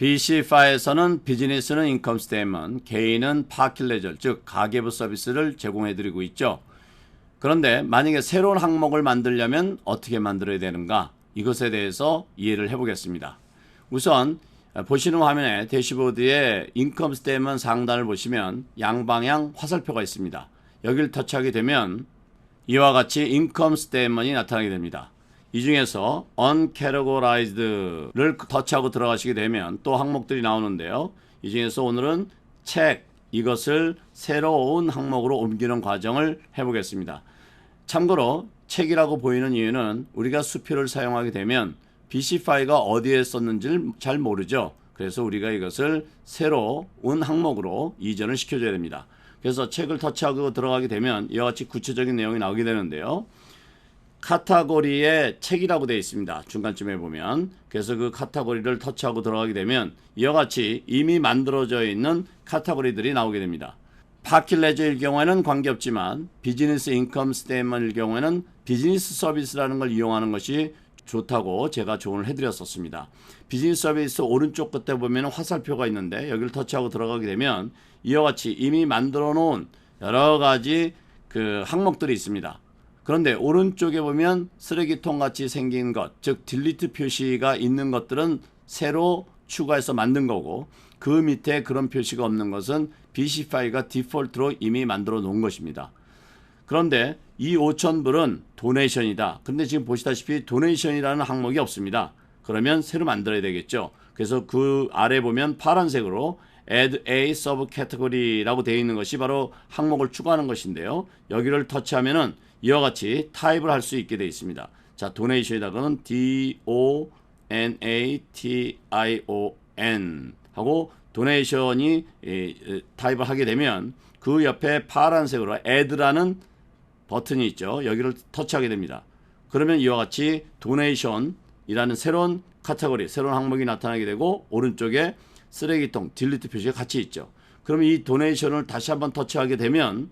BC5에서는 비즈니스는 인컴 스테이먼, 개인은 파킬레절, 즉 가계부 서비스를 제공해드리고 있죠. 그런데 만약에 새로운 항목을 만들려면 어떻게 만들어야 되는가? 이것에 대해서 이해를 해보겠습니다. 우선 보시는 화면에 대시보드에 인컴 스테이먼 상단을 보시면 양방향 화살표가 있습니다. 여기를 터치하게 되면 이와 같이 인컴 스테이먼이 나타나게 됩니다. 이 중에서 uncategorized를 터치하고 들어가시게 되면 또 항목들이 나오는데요. 이 중에서 오늘은 책 이것을 새로운 항목으로 옮기는 과정을 해보겠습니다. 참고로 책이라고 보이는 이유는 우리가 수표를 사용하게 되면 BC5가 어디에 썼는지를 잘 모르죠. 그래서 우리가 이것을 새로운 항목으로 이전을 시켜줘야 됩니다. 그래서 책을 터치하고 들어가게 되면 이와 같이 구체적인 내용이 나오게 되는데요. 카타고리에 책이라고 되어 있습니다. 중간쯤에 보면. 그래서 그 카타고리를 터치하고 들어가게 되면 이와 같이 이미 만들어져 있는 카타고리들이 나오게 됩니다. 파킬레저일 경우에는 관계없지만 비즈니스 인컴 스테이먼일 경우에는 비즈니스 서비스라는 걸 이용하는 것이 좋다고 제가 조언을 해드렸었습니다. 비즈니스 서비스 오른쪽 끝에 보면 화살표가 있는데 여기를 터치하고 들어가게 되면 이와 같이 이미 만들어 놓은 여러 가지 그 항목들이 있습니다. 그런데 오른쪽에 보면 쓰레기통 같이 생긴 것, 즉 딜리트 표시가 있는 것들은 새로 추가해서 만든 거고 그 밑에 그런 표시가 없는 것은 BC 파일가 디폴트로 이미 만들어 놓은 것입니다. 그런데 이 5천 불은 도네이션이다. 근데 지금 보시다시피 도네이션이라는 항목이 없습니다. 그러면 새로 만들어야 되겠죠. 그래서 그 아래 보면 파란색으로 add a subcategory라고 되어 있는 것이 바로 항목을 추가하는 것인데요. 여기를 터치하면은 이와 같이 타입을 할 수 있게 되어 있습니다. 자, 도네이션이다가는 D O N A T I O N 하고 도네이션이 타입을 하게 되면 그 옆에 파란색으로 add라는 버튼이 있죠. 여기를 터치하게 됩니다. 그러면 이와 같이 도네이션이라는 새로운 카테고리, 새로운 항목이 나타나게 되고 오른쪽에 쓰레기통, 딜리트 표시가 같이 있죠. 그러면 이 도네이션을 다시 한번 터치하게 되면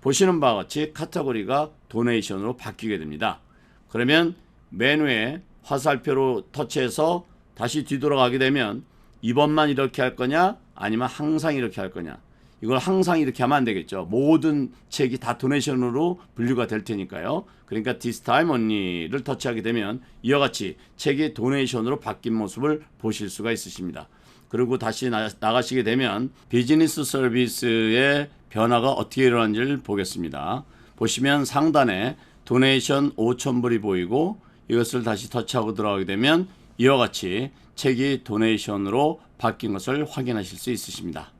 보시는 바와 같이 카테고리가 도네이션으로 바뀌게 됩니다. 그러면 메뉴에 화살표로 터치해서 다시 뒤돌아가게 되면 이번만 이렇게 할 거냐 아니면 항상 이렇게 할 거냐 이걸 항상 이렇게 하면 안 되겠죠. 모든 책이 다 도네이션으로 분류가 될 테니까요. 그러니까 this time only를 터치하게 되면 이와 같이 책이 도네이션으로 바뀐 모습을 보실 수가 있으십니다. 그리고 다시 나, 나가시게 되면 비즈니스 서비스의 변화가 어떻게 일어난지를 보겠습니다. 보시면 상단에 도네이션 5,000불이 보이고 이것을 다시 터치하고 들어가게 되면 이와 같이 책이 도네이션으로 바뀐 것을 확인하실 수 있으십니다.